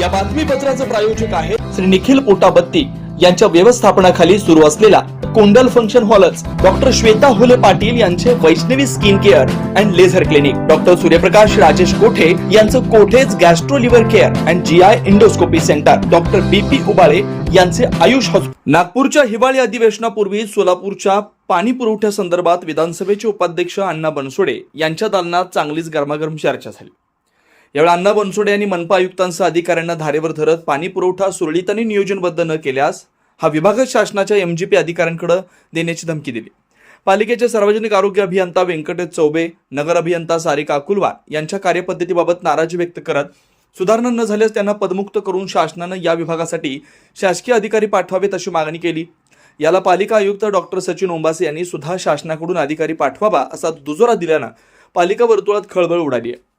या बातमीपत्राचं प्रायोजक आहे श्री निखिल पोटाबत्ती यांच्या व्यवस्थापनाखाली सुरू असलेला कोंडल फंक्शन हॉलच डॉक्टर श्वेता हुले पाटील यांचे Vaishnavi skin care and laser clinic. Doctor Suryaprakash Rajesh Kothe यांचं कोठेज gastro liver care and G I endoscopy centre. Doctor B P Ubale यांचे आयुष हॉस्पिटल. नागपूरच्या हिवाळी अधिवेशनापूर्वी सोलापूरच्या पाणी पुरवठ्या संदर्भात विधानसभेचे उपाध्यक्ष अण्णा बनसोडे यांच्या दालनात चांगलीच गरमागरम चर्चा झाली. यावेळी अण्णा बनसोडे यांनी मनपा आयुक्तांसह अधिकाऱ्यांना धारेवर धरत पाणी पुरवठा सुरळीत आणि नियोजनबद्ध न केल्यास हा विभाग शासनाच्या एमजीपी अधिकाऱ्यांकडे देण्याची धमकी दिली. पालिकेचे सार्वजनिक आरोग्य अभियंता व्यंकटेश चौबे नगर अभियंता सारिका अकुलवार यांच्या कार्यपद्धतीबाबत नाराजी व्यक्त करत सुधारणा न झाल्यास त्यांना पदमुक्त करून शासनानं या विभागासाठी शासकीय अधिकारी पाठवावेत अशी मागणी केली. याला पालिका आयुक्त डॉक्टर सचिन ओंबासे यांनी सुद्धा शासनाकडून अधिकारी पाठवावा असा दुजोरा दिल्यानं पालिका वर्तुळात खळबळ उडाली आहे.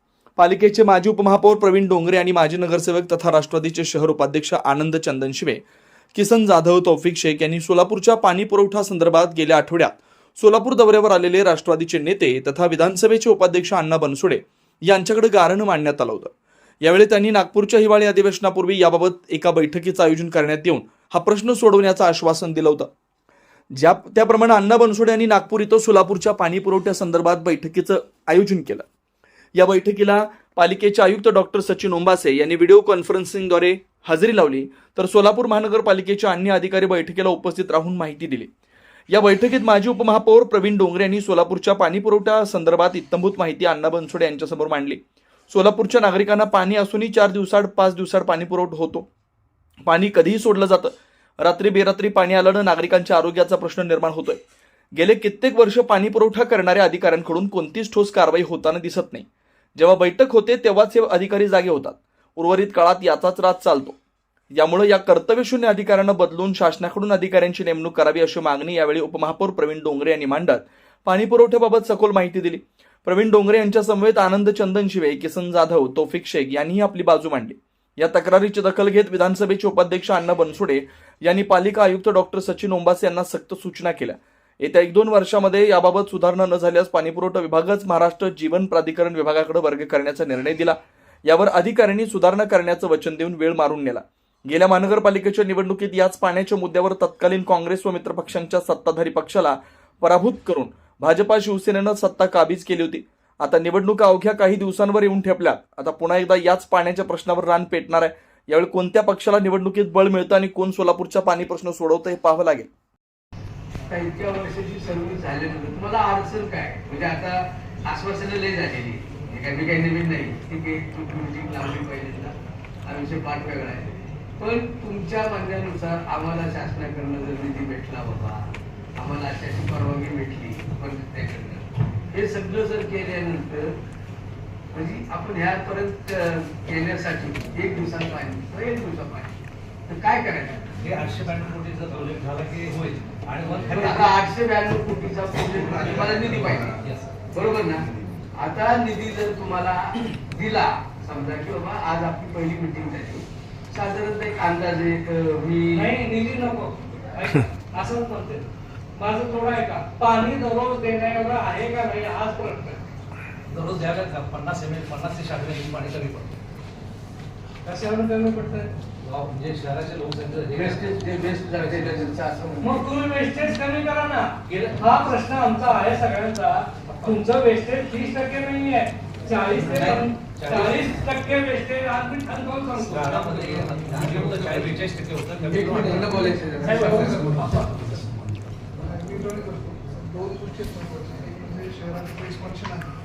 पालिकेचे माजी उपमहापौर प्रवीण डोंगरे आणि माजी नगरसेवक तथा राष्ट्रवादीचे शहर उपाध्यक्ष आनंद चंदन शिवे किसन जाधव तौफिक शेख यांनी सोलापूरच्या पाणी पुरवठा संदर्भात गेल्या आठवड्यात सोलापूर दौऱ्यावर आलेले राष्ट्रवादीचे नेते तथा विधानसभेचे उपाध्यक्ष अण्णा बनसोडे यांच्याकडे गारणं मांडण्यात आलं होतं. यावेळी त्यांनी नागपूरच्या हिवाळी अधिवेशनापूर्वी याबाबत एका बैठकीचं आयोजन करण्यात येऊन हा प्रश्न सोडवण्याचं आश्वासन दिलं होतं. ज्या त्याप्रमाणे अण्णा बनसोडे यांनी नागपूर इथं सोलापूरच्या पाणी पुरवठ्यासंदर्भात बैठकीचं आयोजन केलं. या बैठकीला पालिकेचे आयुक्त डॉक्टर सचिन ओंबासे यांनी व्हिडिओ कॉन्फरन्सिंगद्वारे हजेरी लावली. तर सोलापूर महानगरपालिकेचे अन्य अधिकारी बैठकीला उपस्थित राहून माहिती दिली. या बैठकीत माजी उपमहापौर प्रवीण डोंगरे यांनी सोलापूरच्या पाणी पुरवठा संदर्भात इत्तंभूत माहिती अण्णा बनसोडे यांच्यासमोर मांडली. सोलापूरच्या नागरिकांना पाणी असूनही चार दिवसाड पाच दिवसाड पाणी पुरवठा होतो. पाणी कधीही सोडलं जातं. रात्री बेरात्री पाणी आल्यानं नागरिकांच्या आरोग्याचा प्रश्न निर्माण होतोय. गेले कित्येक वर्ष पाणी पुरवठा करणाऱ्या अधिकाऱ्यांकडून कोणतीच ठोस कारवाई होताना दिसत नाही. जेव्हा बैठक होते तेव्हाच हे अधिकारी जागे होतात. उर्वरित काळात याचाच राज चालतो. यामुळे या कर्तव्यशून्य अधिकाऱ्यांना बदलून शासनाकडून अधिकाऱ्यांची नेमणूक करावी अशी मागणी यावेळी उपमहापौर प्रवीण डोंगरे यांनी मांडत पाणी पुरवठ्याबाबत सखोल माहिती दिली. प्रवीण डोंगरे यांच्या समवेत आनंद चंदन शिवे किसन जाधव तोफिक शेख यांनीही आपली बाजू मांडली. या तक्रारीची दखल घेत विधानसभेचे उपाध्यक्ष अण्णा बनसुडे यांनी पालिका आयुक्त डॉक्टर सचिन ओंबासे यांना सक्त सूचना केल्या. येत्या एक दोन वर्षामध्ये याबाबत सुधारणा न झाल्यास पाणीपुरवठा विभागच महाराष्ट्र जीवन प्राधिकरण विभागाकडे वर्ग करण्याचा निर्णय दिला. यावर अधिकाऱ्यांनी सुधारणा करण्याचं वचन देऊन वेळ मारून नेला. गेल्या महानगरपालिकेच्या निवडणुकीत याच पाण्याच्या मुद्द्यावर तत्कालीन काँग्रेस व मित्रपक्षांच्या सत्ताधारी पक्षाला पराभूत करून भाजपा शिवसेनेनं सत्ता काबीज केली होती. आता निवडणुका अवघ्या काही दिवसांवर येऊन ठेपल्यात. आता पुन्हा एकदा याच पाण्याच्या प्रश्नावर रान पेटणार आहे. यावेळी कोणत्या पक्षाला निवडणुकीत बळ मिळतं आणि कोण सोलापूरचा पाणी प्रश्न सोडवतं हे पाहावं लागेल. आता इतक्या वर्षाची सर्व्हिस झाल्यानंतर तुम्हाला अडचण काय? म्हणजे आता आश्वासनं लय झालेली काय मी काही नवीन नाही. ठीक आहे तुम्ही लावली पाहिजे हा विषय पाठ वेगळा आहे. पण तुमच्या म्हणण्यानुसार आम्हाला शासनाकडनं जर निधी भेटला बाबा आम्हाला अशाची परवानगी भेटली पण त्याकडनं हे सगळं जर केल्यानंतर म्हणजे आपण ह्यापर्यंत परत केल्यासाठी एक दिवसात पाहिजे एक दिवसात पाणी. तर काय करायचं? हे आठशे ब्याण्णव कोटीचा प्रोजेक्ट झाला की होईल. आणि आता आठशे ब्याण्णव कोटीचा प्रोजेक्ट तुम्हाला निधी पाहिजे. बरोबर ना? आता निधी जर तुम्हाला दिला समजा की बाबा आज आपली पहिली मिटिंग झाली. साधारणतः एक अंदाजे एक मी नाही निधी नको. असंच म्हणते माझं थोडं आहे का? पाणी दररोज देण्या एवढं आहे का नाही आज प्रश्न. दररोज द्यायला का पन्नास एम एल पन्नास ते साठ एम पाणी कमी पडतं. कशावरून कमी पडतंय? गाव म्हणजे शहराचे लोकसंख्या हे- वेस्टेज जे वेस्ट जाते त्याचं असं म्हणणं. मग तुम्ही वेस्टेज कमी करा ना. हा प्रश्न आमचा आहे सगळ्यांचा. तुमचं वेस्टेज तीस टक्के नाही आहे चाळीस ते. चाळीस टक्के वेस्टेज आज मी ठणकावून सांगतो. बेचाळीस टक्के होतं. दोन गोष्टी म्हणजे शहराचं पोलीस फंक्शन आहे.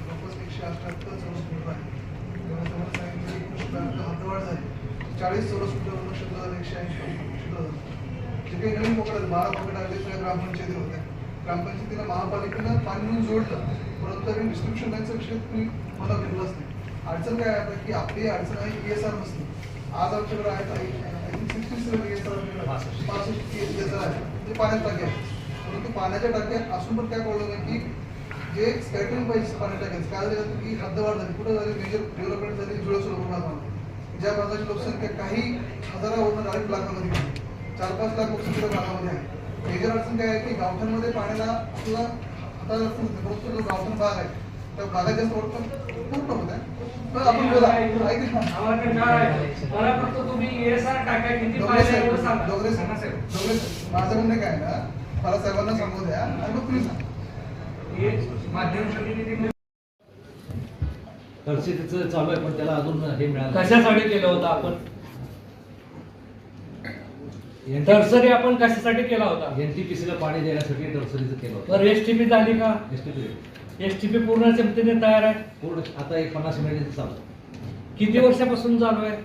तुम्हाला सांगितलं एकूण झाली चाळीस चौरस फुटावरून शुल्क झालं एकशे ऐंशी शुल्क झालं जे काही नवीन पकड बारा पकड आले सगळ्या ग्रामपंचायती होत्या ग्रामपंचायतीला महापालिकेनं पाणी म्हणून जोडलं परंतु तरी डिस्क्रिप्शन विषय तुम्ही मला घेतलाच नाही अडचण काय आता की आपली अडचण आहे की एस आर नसली आज आमच्याकडे आहेत सिक्स्टी एस आर पासष्ट एस आर आहे ते पाण्यात टाके परंतु पाण्याच्या टाक्यात असून पण काय कळलं नाही की जे स्कॅटरिंग पाहिजे पाणी टाकायचं काय झालं की हद्दवाढ झाली कुठं झाली? मेजर डेव्हलपमेंट झाली जुळं सोडून भागामध्ये ज्या भागाची लोकसंख्या काही हजारावरून डायरेक्ट लाखामध्ये. गेली चार पाच लाख लोकसंख्या भागामध्ये आहे. मेजर अडचण काय आहे की गावठांमध्ये पाण्याला आपल्याला हाताला परंतु जो गावठाण भाग आहे त्या भागात जास्त ओळख पूर्ण होत आहे. आपण बोला. माझं म्हणणं काय ना मला साहेबांना सांगू द्या आणि मग तुम्ही सांगा. परिस्थितीचं चालू आहे पण त्याला अजून हे मिळालं कशासाठी केलं होतं आपण? नर्सरी आपण कशासाठी केला होता? एनटीपीसीला पाणी देण्यासाठी टर्सरीचं केलं होतं. एसटीपी झाली का? STP. एसटीपी पूर्ण क्षमतेने तयार आहे? पूर्ण आता एक पन्नास मिनिट चालू. किती वर्षापासून चालू आहे?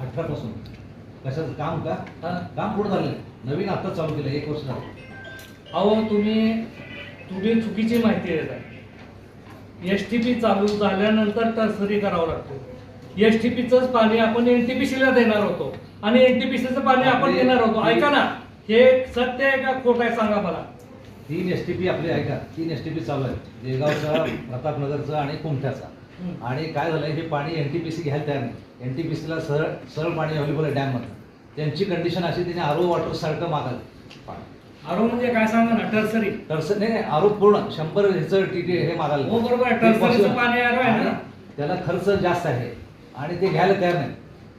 अठरा पासून कशाचं? काम का? हा? काम पूर्ण झालं नवीन आता चालू केलं एक वर्ष झालं. अहो तुम्ही तुम्ही चुकीची माहिती देत आहे एस टी पी चालू झाल्यानंतर टर्सरी करावं लागतो. एस टी पीचंच पाणी आपण एन टी पी सीला देणार होतो. आणि एन टी पी सीचं पाणी आपण देणार होतो. ऐका ना हे सत्य आहे का खोटं आहे सांगा मला. तीन एस टी पी आपले ऐका तीन एस टी पी चालू आहेत. देगावचा प्रतापनगरचा आणि कुमठ्याचा. आणि काय झालंय हे पाणी एन टी पी सी घ्यायला तयार नाही. एन टी पी सीला सरळ सरळ पाणी अवेलेबल आहे डॅममधून त्यांची कंडिशन अशी तिने आरो वॉटर सारखं मागाल पाणी आरो म्हणजे काय सांगा ना टर्सरी. टर्स नाही नाही आरो पूर्ण शंभर ह्याचं टी हे मागायला हो, बरोबर आहे. टर्सरीचं पाणी आरो आहे ना? आणि त्याला खर्च जास्त आहे आणि ते घ्यायला तयार नाही.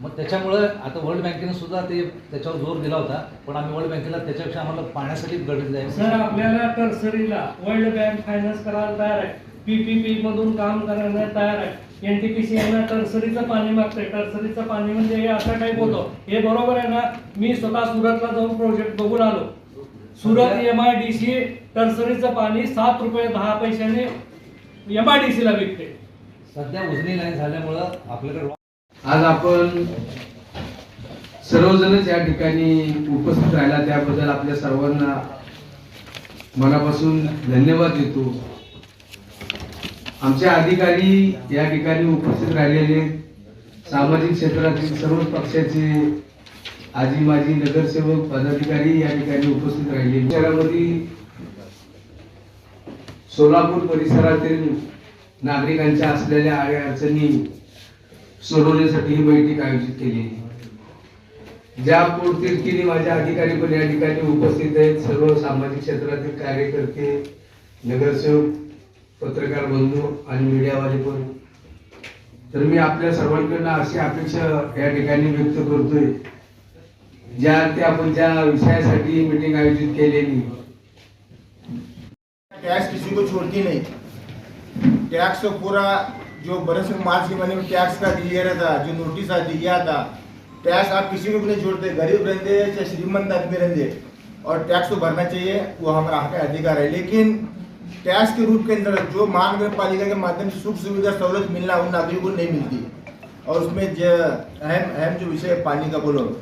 मग त्याच्यामुळं आता वर्ल्ड बँकेनं सुद्धा ते त्याच्यावर जोर दिला होता पण आम्ही वर्ल्ड बँकेला त्याच्यापेक्षा आम्हाला पाण्यासाठी गरज आहे. सर आपल्याला टर्सरीला वर्ल्ड बँक फायनान्स करायला तयार आहे. पीपीपी मधून काम करायला तयार आहे. एनटीपीसी यांना टर्सरीचं पाणी मागतंय. टर्सरीचं पाणी म्हणजे हे असं काही बोलतो. हे बरोबर आहे ना? मी स्वतः सुरतला जाऊन प्रोजेक्ट बघून आलो. Surat M I D C टर्सरीचं पाणी सात रुपये दहा पैशाने एम आय डी सीला विकते. सध्या उजनी लाईन झाल्यामुळं आपल्याकडे आज आपण सर्वजणच या ठिकाणी उपस्थित राहिला. त्याबद्दल आपल्या सर्वांना मनापासून धन्यवाद देतो. आमचे अधिकारी या ठिकाणी उपस्थित राहिलेले सामाजिक क्षेत्रातील सर्व पक्षाचे आजी माजी नगरसेवक पदाधिकारी या ठिकाणी उपस्थित राहिले. शहरामध्ये सोलापूर परिसरातील नागरिकांच्या असलेल्या आडी अडचणी सोडवण्यासाठी ही बैठक आयोजित केली. ज्या पोटतिडकीने माझ्या अधिकारी पण या ठिकाणी उपस्थित आहेत सर्व सामाजिक क्षेत्रातील कार्यकर्ते नगरसेवक पत्रकार बंधू आणि मीडियावाले पण. तर मी आपल्या सर्वांकडनं अशी अपेक्षा या ठिकाणी व्यक्त करतोय. मीटिंग आयोजित टैक्स किसी को छोड़ती नहीं। टैक्स तो पूरा जो बरस मार्च के महीने में टैक्स का दिया रहता, जो नोटिस था, टैक्स आप किसी को भी नहीं छोड़ते, गरीब रहते चाहे श्रीमंत आदमी रहते, और टैक्स तो भरना चाहिए, वो हमारा हक अधिकार है। लेकिन टैक्स के रूप के अंदर जो महानगर पालिका के माध्यम से सुख सुविधा, सहूलत मिलना उन नागरिकों को नहीं मिलती। और उसमें अहम अहम जो विषय है, पानी का बोलो।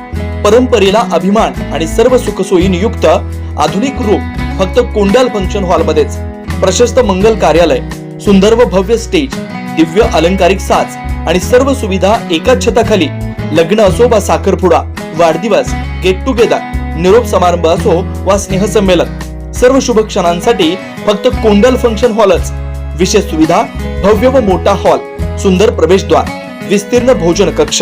परंपरेला अभिमान आणि सर्व सुखसोयी युक्त आधुनिक रूप फक्त कोंडाल फंक्शन हॉल मध्येच प्रशस्त मंगल कार्यालय सुंदर व भव्य स्टेज दिव्य अलंकारिक साज आणि सर्व सुविधा एकाच छताखाली. लग्न असो वा साखरपुडा वाढदिवस गेट टुगेदर निरोप समारंभ असो वा स्नेहसंमेलन सर्व शुभ क्षणांसाठी फक्त कोंडल फंक्शन हॉलच. विशेष सुविधा भव्य व मोठा हॉल सुंदर प्रवेशद्वार विस्तीर्ण भोजन कक्ष.